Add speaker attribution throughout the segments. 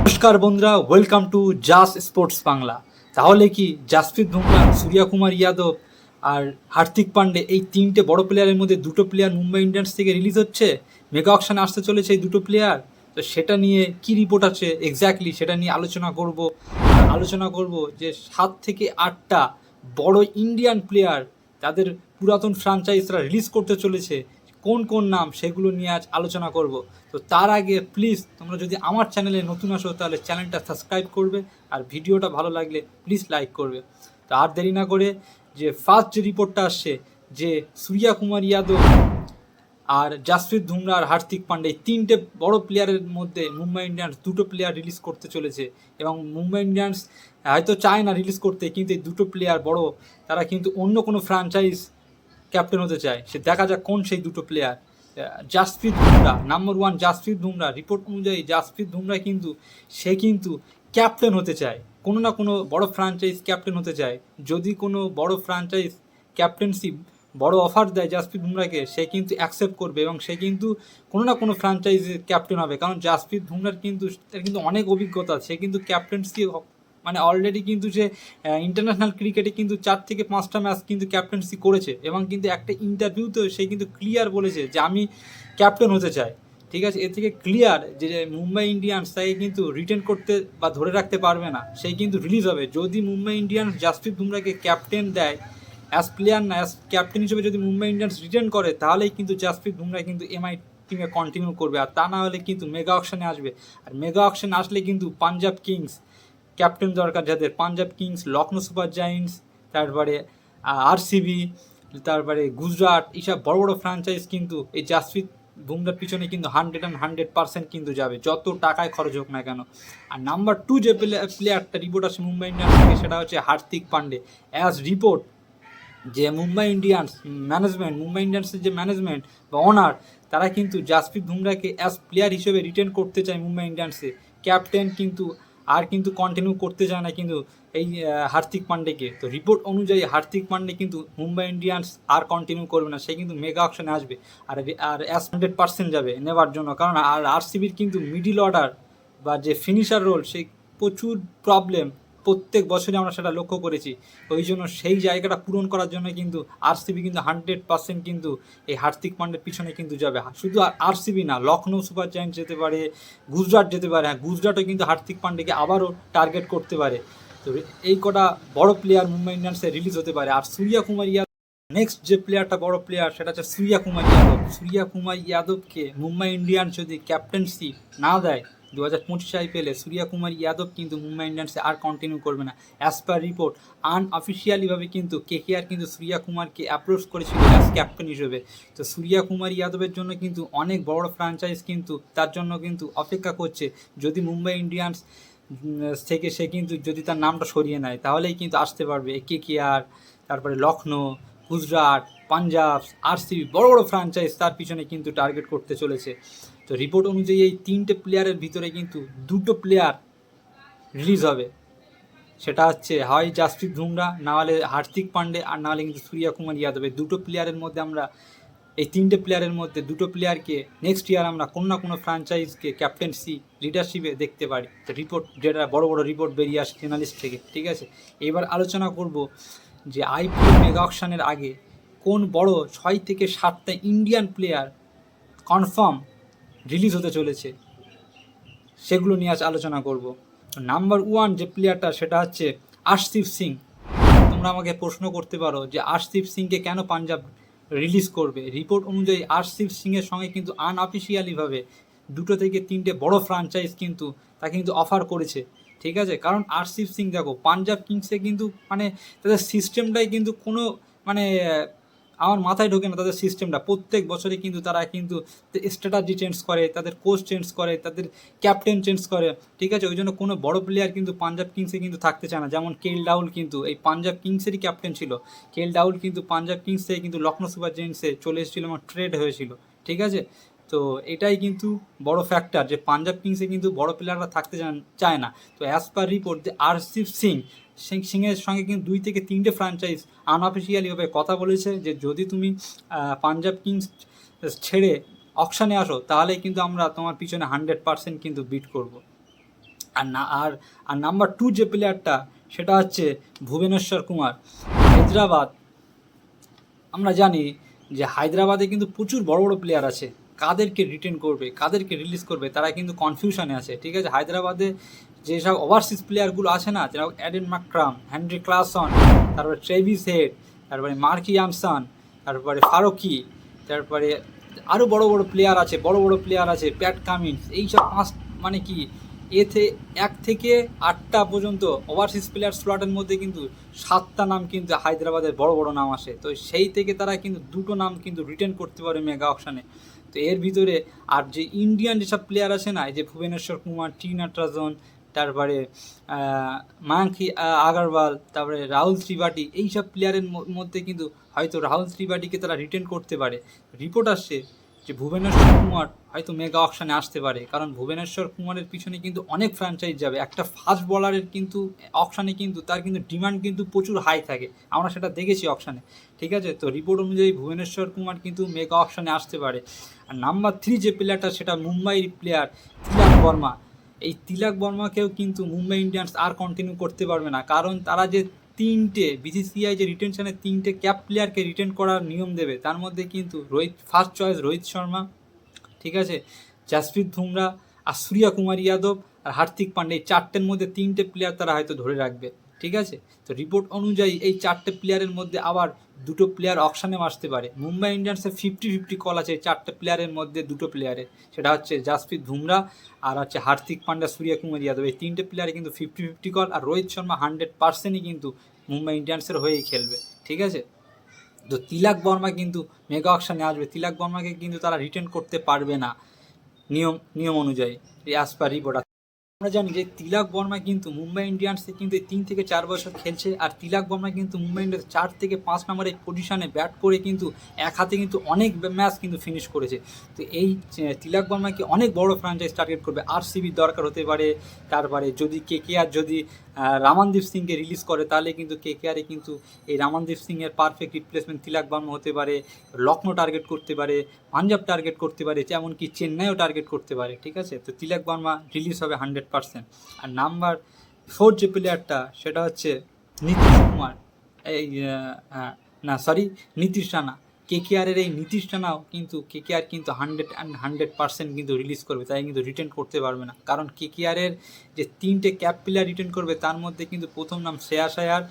Speaker 1: নমস্কার বন্ধুরা welcome to Jas sports Bangla তাহলে কি জাসপ্রীত বুমরা সূর্যা কুমার যাদব আর হার্দিক পান্ডে এই তিনটে বড় প্লেয়ারের মধ্যে দুটো প্লেয়ার মুম্বাই ইন্ডিয়ান্স থেকে রিলিজ হচ্ছে। মেগা অকশনে আসতে চলেছে এই দুটো প্লেয়ার তো সেটা নিয়ে কি রিপোর্ট আছে এক্স্যাক্টলি সেটা নিয়ে আলোচনা করব। আলোচনা করব যে সাত থেকে আটটা বড় ইন্ডিয়ান প্লেয়ার তাদের পুরাতন ফ্রাঞ্চাইজরা রিলিজ করতে চলেছে। কোন কোন নাম সেগুলো নিয়ে আজ আলোচনা করব। তো তার আগে প্লিজ তোমরা যদি আমার চ্যানেলে নতুন আসো তাহলে চ্যানেলটা সাবস্ক্রাইব করবে আর ভিডিওটা ভালো লাগলে প্লিজ লাইক করবে। তো আর দেরি না করে যে ফার্স্ট যে রিপোর্টটা আসছে যে সূর্যা কুমার ইয়াদব আর জাসপ্রীত ধুমরা আর হার্দিক পান্ডে তিনটে বড় প্লেয়ারের মধ্যে মুম্বাই ইন্ডিয়ান্স দুটো প্লেয়ার রিলিজ করতে চলেছে এবং মুম্বাই ইন্ডিয়ান্স হয়তো চায় না রিলিজ করতে, কিন্তু এই দুটো প্লেয়ার বড়, তারা কিন্তু অন্য কোনো ফ্র্যাঞ্চাইজ ক্যাপ্টেন হতে চায়। সে দেখা যাক কোন সেই দুটো player Jasprit Bumrah number one Jasprit Bumrah. Report অনুযায়ী জাসপ্রীত বুমরা কিন্তু, সে কিন্তু ক্যাপ্টেন হতে চায়। কোনো না কোনো বড় ফ্র্যাঞ্চাইজ ক্যাপ্টেন হতে চায়। যদি কোনো বড় ফ্র্যাঞ্চাইজ ক্যাপ্টেনশিপ বড় অফার দেয় জাসপ্রীত বুমরাকে, সে কিন্তু অ্যাকসেপ্ট করবে এবং সে কিন্তু কোনো না কোনো ফ্র্যাঞ্চাইজের ক্যাপ্টেন হবে। কারণ জাসপ্রীত বুমরার কিন্তু, তার কিন্তু অনেক অভিজ্ঞতা সে কিন্তু ক্যাপ্টেন্সি মানে অলরেডি কিন্তু সে ইন্টারন্যাশনাল ক্রিকেটে কিন্তু চার থেকে পাঁচটা ম্যাচ কিন্তু ক্যাপ্টেন্সি করেছে এবং কিন্তু একটা ইন্টারভিউতেও সে কিন্তু ক্লিয়ার বলেছে যে আমি ক্যাপ্টেন হতে চাই। ঠিক আছে? এর থেকে ক্লিয়ার যে মুম্বাই ইন্ডিয়ান্স তাকে কিন্তু রিটেন করতে বা ধরে রাখতে পারবে না। সেই কিন্তু রিলিজ হবে। যদি মুম্বাই ইন্ডিয়ান্স জাসপ্রীত বুমরাকে ক্যাপ্টেন দেয় অ্যাজ প্লেয়ার না অ্যাজ ক্যাপ্টেন হিসেবে যদি মুম্বাই ইন্ডিয়ান্স রিটার্ন করে, তাহলেই কিন্তু জাসপ্রীত বুমরা কিন্তু এমআই টিমে কন্টিনিউ করবে। আর তা না হলে কিন্তু মেগা অকশনে আসবে। আর মেগা অকশনে আসলে কিন্তু পাঞ্জাব কিংস ক্যাপ্টেন দরকার যাদের Punjab kings Lucknow super giants, তারপরে আরসিবি, তারপরে গুজরাট এইসব বড় বড় ফ্র্যাঞ্চাইজ কিন্তু এই জাসপ্রীত বুমরার পিছনে কিন্তু হান্ড্রেড অ্যান্ড হান্ড্রেড পার্সেন্ট কিন্তু যাবে। যত টাকায় খরচ হোক না কেন। আর নাম্বার টু যে প্লেয়ারটা রিপোর্ট আছে মুম্বাই ইন্ডিয়ান্স থেকে, সেটা হচ্ছে হার্দিক পান্ডে। অ্যাজ রিপোর্ট যে মুম্বাই ইন্ডিয়ান্স ম্যানেজমেন্ট মুম্বাই ইন্ডিয়ান্সের যে ম্যানেজমেন্ট বা অনার তারা কিন্তু জাসপ্রীত বুমরাকে অ্যাজ প্লেয়ার হিসেবে রিটেন করতে চায় মুম্বাই ইন্ডিয়ান্সে। ক্যাপ্টেন কিন্তু আর কিন্তু কন্টিনিউ করতে চায় না কিন্তু এই হার্দিক পান্ডেকে। তো রিপোর্ট অনুযায়ী হার্দিক পান্ডে কিন্তু মুম্বাই ইন্ডিয়ান্স আর কন্টিনিউ করবে না, সে কিন্তু মেগা অপশনে আসবে। আর আর অ্যাস হান্ড্রেড পার্সেন্ট যাবে নেওয়ার জন্য। কারণ আর আরসিবির কিন্তু মিডিল অর্ডার বা যে ফিনিশার রোল সেই প্রচুর প্রবলেম প্রত্যেক বছরই আমরা সেটা লক্ষ্য করেছি। ওই জন্য সেই জায়গাটা পূরণ করার জন্য কিন্তু আরসিবি কিন্তু হান্ড্রেড পার্সেন্ট কিন্তু এই হার্দিক পান্ডের পিছনে কিন্তু যাবে। শুধু আরসিবি না, লখনৌ সুপার জায়েন্ট যেতে পারে, গুজরাট যেতে পারে। হ্যাঁ গুজরাটও কিন্তু হার্দিক পান্ডেকে আবারও টার্গেট করতে পারে। তো এই কটা বড় প্লেয়ার মুম্বাই ইন্ডিয়ান্সে রিলিজ হতে পারে। আর সূর্যা কুমার ইয়াদব নেক্সট যে প্লেয়ারটা বড় প্লেয়ার সেটা হচ্ছে সূর্যা কুমার ইয়াদব। সূর্যা কুমার ইয়াদবকে মুম্বাই ইন্ডিয়ান্স যদি ক্যাপ্টেন্সি না দেয় দু হাজার পঁচিশ আইপিএলে সূর্যা কুমার যাদব কিন্তু মুম্বাই ইন্ডিয়ান্সে আর কন্টিনিউ করবে না। অ্যাজ পার রিপোর্ট আনঅফিসিয়ালিভাবে কিন্তু কেকেআর কিন্তু সূর্যা কুমারকে অ্যাপ্রোচ করেছিল অ্যাজ ক্যাপ্টেন হিসেবে। তো সূর্যা কুমার যাদবের জন্য কিন্তু অনেক বড় ফ্র্যাঞ্চাইজ কিন্তু তার জন্য কিন্তু অপেক্ষা করছে। যদি মুম্বাই ইন্ডিয়ান্স থেকে সে কিন্তু যদি তার নামটা সরিয়ে নেয়, তাহলেই কিন্তু আসতে পারবে। কে কে আর তারপরে লখনৌ, গুজরাট, পাঞ্জাব আর আরসিবি বড় বড় ফ্র্যাঞ্চাইজ তার পিছনে কিন্তু টার্গেট করতে চলেছে। তো রিপোর্ট অনুযায়ী এই তিনটে প্লেয়ারের ভিতরে কিন্তু দুটো প্লেয়ার রিলিজ হবে। সেটা হচ্ছে হয় জাসপ্রীত বুমরা না হলে হার্দিক পান্ডে আর না হলে কিন্তু সূর্যা কুমার যাদব এই দুটো প্লেয়ারের মধ্যে আমরা, এই তিনটে প্লেয়ারের মধ্যে দুটো প্লেয়ারকে নেক্সট ইয়ার আমরা কোনো না কোনো ফ্র্যাঞ্চাইজকে ক্যাপ্টেন্সি লিডারশিপে দেখতে পারি। তো রিপোর্ট যেটা বড় বড় রিপোর্ট বেরিয়ে আসে জার্নালিস্ট থেকে, ঠিক আছে? এবার আলোচনা করব যে আইপিএল মেগা অকশনের আগে কোন বড় ছয় থেকে সাতটা ইন্ডিয়ান প্লেয়ার কনফার্ম রিলিজ হতে চলেছে। সেগুলো নিয়ে আজ আলোচনা করব। নাম্বার ওয়ান যে প্লেয়ারটা সেটা হচ্ছে আশদীপ সিং। তোমরা আমাকে প্রশ্ন করতে পারো যে আশদীপ সিংকে কেন পাঞ্জাব রিলিজ করবে? রিপোর্ট অনুযায়ী আশদীপ সিংয়ের সঙ্গে কিন্তু আনঅফিসিয়ালিভাবে দুটো থেকে তিনটে বড় ফ্রাঞ্চাইজ কিন্তু তাকে কিন্তু অফার করেছে। ঠিক আছে? কারণ আরসিপ সিং, দেখো, পাঞ্জাব কিংসে কিন্তু মানে তাদের সিস্টেমটাই কিন্তু কোনো মানে আমার মাথায় ঢোকে না তাদের সিস্টেমটা প্রত্যেক বছরে কিন্তু তারা কিন্তু স্ট্র্যাটাজি চেঞ্জ করে, তাদের কোচ চেঞ্জ করে, তাদের ক্যাপ্টেন চেঞ্জ করে, ঠিক আছে? ওই জন্য কোনো বড় প্লেয়ার কিন্তু পাঞ্জাব কিংসে কিন্তু থাকতে চায় না। যেমন কেল ডাউল কিন্তু, এই পাঞ্জাব কিংসেরই ক্যাপ্টেন ছিল। কেল ডাউল কিন্তু পাঞ্জাব কিংসে কিন্তু লখনৌ সুপার জায়েন্টসে চলে এসেছিল এবং ট্রেড হয়েছিল, ঠিক আছে? তো এটাই কিন্তু বড় ফ্যাক্টর যে পাঞ্জাব কিংসে কিন্তু বড় প্লেয়াররা থাকতে চায় না। তো অ্যাজ পার রিপোর্ট যে আরসিপ সিং সিং, সিংয়ের সঙ্গে কিন্তু দুই থেকে তিনটে ফ্র্যাঞ্চাইজ আনঅফিসিয়ালিভাবে কথা বলেছে যে যদি তুমি পাঞ্জাব কিংস ছেড়ে অকশানে আসো, তাহলে কিন্তু আমরা তোমার পিছনে হান্ড্রেড পার্সেন্ট কিন্তু বিট করব। আর না, আর আর নাম্বার টু যে প্লেয়ারটা সেটা হচ্ছে ভুবনেশ্বর কুমার। হায়দ্রাবাদ, আমরা জানি যে হায়দ্রাবাদে কিন্তু প্রচুর বড় বড় প্লেয়ার আছে। কাদেরকে রিটেন করবে, কাদেরকে রিলিজ করবে, তারা কিন্তু কনফিউশনে আছে, ঠিক আছে? হায়দ্রাবাদে যেসব ওভারসিজ প্লেয়ারগুলো আছে না, যেরকম অ্যাডেন মাক্রাম হ্যানরি ক্লাসন তারপরে ট্রেভিস হেড তারপরে মার্কি আমসান তারপরে ফারুকি তারপরে আরও বড় বড় প্লেয়ার আছে, বড় বড় প্লেয়ার আছে প্যাট কামিন্স এইসব পাঁচ মানে কি, এতে এক থেকে আটটা পর্যন্ত ওভারসিজ প্লেয়ার স্লটের মধ্যে কিন্তু সাতটা নাম কিন্তু হায়দ্রাবাদের বড় বড় নাম আসে। তো সেই থেকে তারা কিন্তু দুটো নাম কিন্তু রিটার্ন করতে পারে মেগা অপশানে তো এর ভিতরে আর যে ইন্ডিয়ান যেসব প্লেয়ার আছে না যে ভুবনেশ্বর কুমার টি নটরাজন তারপরে মাংকি আগারওয়াল, তারপরে রাহুল ত্রিপাঠী, এইসব প্লেয়ারের মধ্যে কিন্তু হয়তো রাহুল ত্রিপাঠীকে তারা রিটেন করতে পারে। রিপোর্ট আসছে যে ভুবনেশ্বর কুমার হয়তো মেগা অপশানে আসতে পারে, কারণ ভুবনেশ্বর কুমারের পিছনে কিন্তু অনেক ফ্র্যাঞ্চাইজ যাবে। একটা ফাস্ট বলারের কিন্তু অপশানে কিন্তু তার কিন্তু ডিমান্ড কিন্তু প্রচুর হাই থাকে। আমরা সেটা দেখেছি অপশানে ঠিক আছে? তো রিপোর্ট অনুযায়ী ভুবনেশ্বর কুমার কিন্তু মেগা অপশানে আসতে পারে। আর নাম্বার থ্রি যে প্লেয়ারটা সেটা মুম্বাইয়ের প্লেয়ার তিলক বর্মা। এই তিলক বর্মাকেও কিন্তু মুম্বাই ইন্ডিয়ান্স আর কন্টিনিউ করতে পারবে না। কারণ তারা যে তিনটে বিসিসিআই যে রিটেনশনে তিনটে ক্যাপ প্লেয়ারকে রিটেন করার নিয়ম দেবে, তার মধ্যে কিন্তু রোহিত ফার্স্ট চয়েস রোহিত শর্মা, ঠিক আছে? জাসপ্রীত ধুমরা আর সূর্যা কুমার যাদব আর হার্দিক পান্ডে, এই চারটের মধ্যে তিনটে প্লেয়ার তারা হয়তো ধরে রাখবে, ঠিক আছে? তো রিপোর্ট অনুযায়ী এই চারটে প্লেয়ারের মধ্যে আবার দুটো প্লেয়ার অকশানে আসতে পারে। মুম্বাই ইন্ডিয়ান্সের ফিফটি ফিফটি কল আছে এই চারটে প্লেয়ারের মধ্যে দুটো প্লেয়ারে সেটা হচ্ছে জাসপ্রীত ধুমরা আর হচ্ছে হার্দিক পান্ডা সূর্য কুমার যাদব, এই তিনটে প্লেয়ারে কিন্তু ফিফটি ফিফটি কল আর রোহিত শর্মা হান্ড্রেড পার্সেন্টই কিন্তু মুম্বাই ইন্ডিয়ান্সের হয়েই খেলবে, ঠিক আছে? তো তিলাক বর্মা কিন্তু মেগা অকশানে আসবে। তিলাক বর্মাকে কিন্তু তারা রিটার্ন করতে পারবে না নিয়ম নিয়ম অনুযায়ী অ্যাজ পার রিপোর্ট আমরা জানি যে তিলাক বর্মা কিন্তু মুম্বাই ইন্ডিয়ান্সে কিন্তু তিন থেকে চার বছর খেলছে, আর তিলাক বর্মা কিন্তু মুম্বাই ইন্ডিয়ান্স চার থেকে পাঁচ নম্বরের পজিশনে ব্যাট করে কিন্তু এক হাতে কিন্তু অনেক ম্যাচ কিন্তু ফিনিশ করেছে। তো এই তিলাক বর্মাকে অনেক বড় ফ্র্যাঞ্চাইজ টার্গেট করবে। আর সিবির দরকার হতে পারে, তারপরে যদি কে কে আর যদি রামানদীপ সিংকে রিলিজ করে, তাহলে কিন্তু কে কে আরে কিন্তু এই রামানদীপ সিংয়ের পারফেক্ট রিপ্লেসমেন্ট তিলাক বর্মা হতে পারে লখনৌ টার্গেট করতে পারে, পাঞ্জাব টার্গেট করতে পারে এমনকি চেন্নাইও টার্গেট করতে পারে, ঠিক আছে? তো তিলাক বর্মা রিলিজ হবে হান্ড্রেড পার্সেন্ট আর নাম্বার ফোর যে প্লেয়ারটা সেটা হচ্ছে নীতিশ কুমার। এই না sorry Nitish Rana. K K আরের এই নীতিশটা নাও, কিন্তু কে কে আর কিন্তু হান্ড্রেড অ্যান্ড হান্ড্রেড পার্সেন্ট কিন্তু রিলিজ করবে, তাই কিন্তু রিটার্ন করতে পারবে না। কারণ কে কে যে তিনটে ক্যাপ প্লেয়ার রিটার্ন করবে, তার মধ্যে কিন্তু প্রথম নাম শ্রেয়াস আয়ার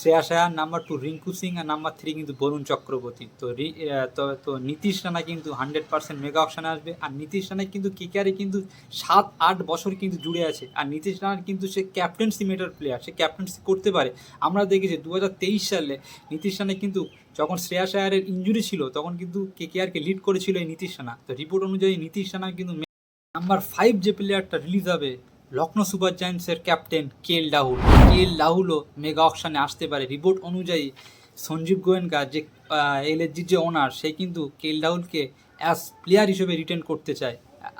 Speaker 1: শ্রেয়াস আয়ার নাম্বার টু রিঙ্কু সিং আর নাম্বার থ্রি কিন্তু বরুণ চক্রবর্তী। তো তো নীতিশ রানা কিন্তু হান্ড্রেড পার্সেন্ট মেগা অপশানে আসবে। আর নীতিশ রানা কিন্তু কেকেআরে কিন্তু সাত, আট বছর কিন্তু জুড়ে আছে। আর নীতিশ রানার কিন্তু সে ক্যাপ্টেন্সি মেটার প্লেয়ার সে ক্যাপ্টেন্সি করতে পারে। আমরা দেখেছি দু হাজার তেইশ সালে নীতিশ রানা কিন্তু যখন শ্রেয়াস আয়ারের ইঞ্জুরি ছিল, তখন কিন্তু কেকেআরকে লিড করেছিল এই নীতিশ রানা। তো রিপোর্ট অনুযায়ী নীতিশ রানা কিন্তু নাম্বার ফাইভ যে প্লেয়ারটা রিলিজ হবে Lucknow super জায়ান্টসের captain K L Rahul. K L রাহুলও mega অকশানে আসতে পারে। রিপোর্ট অনুযায়ী সঞ্জীব গোয়েঙ্কা যে এলএসজির যে ওনার সে কিন্তু কে এল রাহুলকে অ্যাজ প্লেয়ার হিসেবে রিটেন করতে চায়।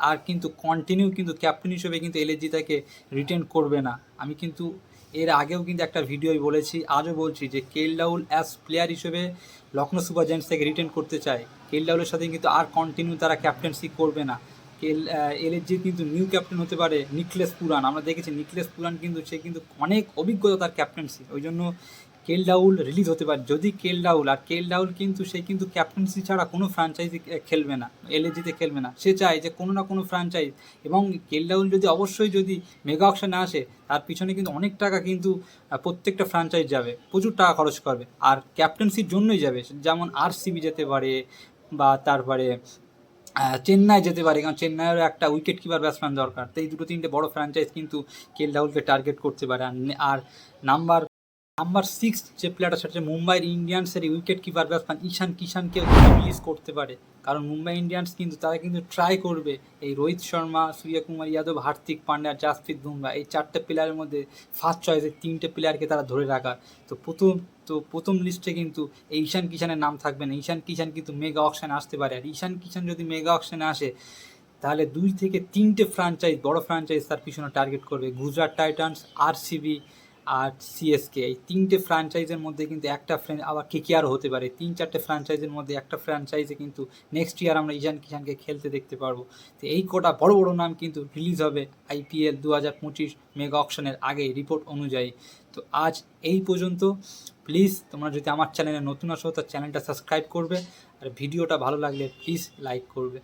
Speaker 1: আর কিন্তু কন্টিনিউ কিন্তু ক্যাপ্টেন হিসেবে কিন্তু এলএসজি তাকে রিটেন করবে না। আমি কিন্তু এর আগেও কিন্তু একটা ভিডিওই বলেছি, আজও বলছি যে K L Rahul as player হিসেবে লখনৌ সুপার জায়ান্টস থেকে রিটেন করতে চায়। কে এল রাহুলের সাথে কিন্তু আর কন্টিনিউ তারা ক্যাপ্টেন্সি করবে না। এল এলএসজি কিন্তু নিউ ক্যাপ্টেন হতে পারে নিকলেস পুরান, আমরা দেখেছি নিকলেস পুরান কিন্তু সে কিন্তু অনেক অভিজ্ঞতা তার ক্যাপ্টেন্সি, ওই জন্য কেল রাহুল রিলিজ হতে পারে। যদি কেল রাহুল, আর কেল রাহুল কিন্তু সে কিন্তু ক্যাপ্টেন্সি ছাড়া কোনো ফ্র্যাঞ্চাইজি খেলবে না এলএসজিতে খেলবে না। সে চায় যে কোনো না কোনো ফ্র্যাঞ্চাইজ এবং কেল রাহুল যদি অবশ্যই যদি মেগা অপশানে আসে, তার পিছনে কিন্তু অনেক টাকা কিন্তু প্রত্যেকটা ফ্র্যাঞ্চাইজ যাবে, প্রচুর টাকা খরচ করবে। আর ক্যাপ্টেন্সির জন্যই যাবে, যেমন আরসিবি যেতে পারে, বা তারপরে চেন্নাই যেতে পারে, কারণ চেন্নাইয়েরও একটা উইকেট কিপার ব্যাটসম্যান দরকার। তো এই দুটো তিনটে বড় ফ্র্যাঞ্চাইজ কিন্তু কেল রাহুলকে টার্গেট করতে পারে। আর নাম্বার নাম্বার সিক্স যে প্লেয়ারটা সেটা হচ্ছে মুম্বাইয়ের ইন্ডিয়ান্সের উইকেট কিপার ব্যাটসম্যান ঈশান কিষানকেও রিলিজ করতে পারে। কারণ মুম্বাই ইন্ডিয়ান্স কিন্তু তারা কিন্তু ট্রাই করবে। এই রোহিত শর্মা, সূর্যকুমার যাদব, হার্দিক পান্ডা, জাসপ্রীত বুমরা, এই চারটে প্লেয়ারের মধ্যে ফার্স্ট চয়েসের তিনটে প্লেয়ারকে তারা ধরে রাখার। তো প্রথম তো প্রথম লিস্টে কিন্তু এই ঈশান কিষানের নাম থাকবে না। ঈশান কিষান কিন্তু মেগা অকশানে আসতে পারে। আর ঈশান কিষান যদি মেগা অকশানে আসে, তাহলে দুই থেকে তিনটে ফ্র্যাঞ্চাইজ বড় ফ্র্যাঞ্চাইজ তার পিছনে টার্গেট করবে। গুজরাট টাইটান্স, আরসিবি আর সিএসকে এই তিনটে ফ্র্যাঞ্চাইজের মধ্যে কিন্তু একটা ফ্র্যান আবার কেকেআরও হতে পারে। তিন, চারটে ফ্র্যাঞ্চাইজের মধ্যে একটা ফ্র্যাঞ্চাইজে কিন্তু নেক্সট ইয়ার আমরা ইজান কিষানকে খেলতে দেখতে পারব। তো এই কটা বড় বড় নাম কিন্তু রিলিজ হবে আইপিএল দু হাজার পঁচিশ মেগা অকশনের আগে রিপোর্ট অনুযায়ী। তো আজ এই পর্যন্ত। প্লিজ তোমরা যদি আমার চ্যানেলে নতুন আসো, তো চ্যানেলটা সাবস্ক্রাইব করবে। আর ভিডিওটা ভালো লাগলে প্লিজ লাইক করবে।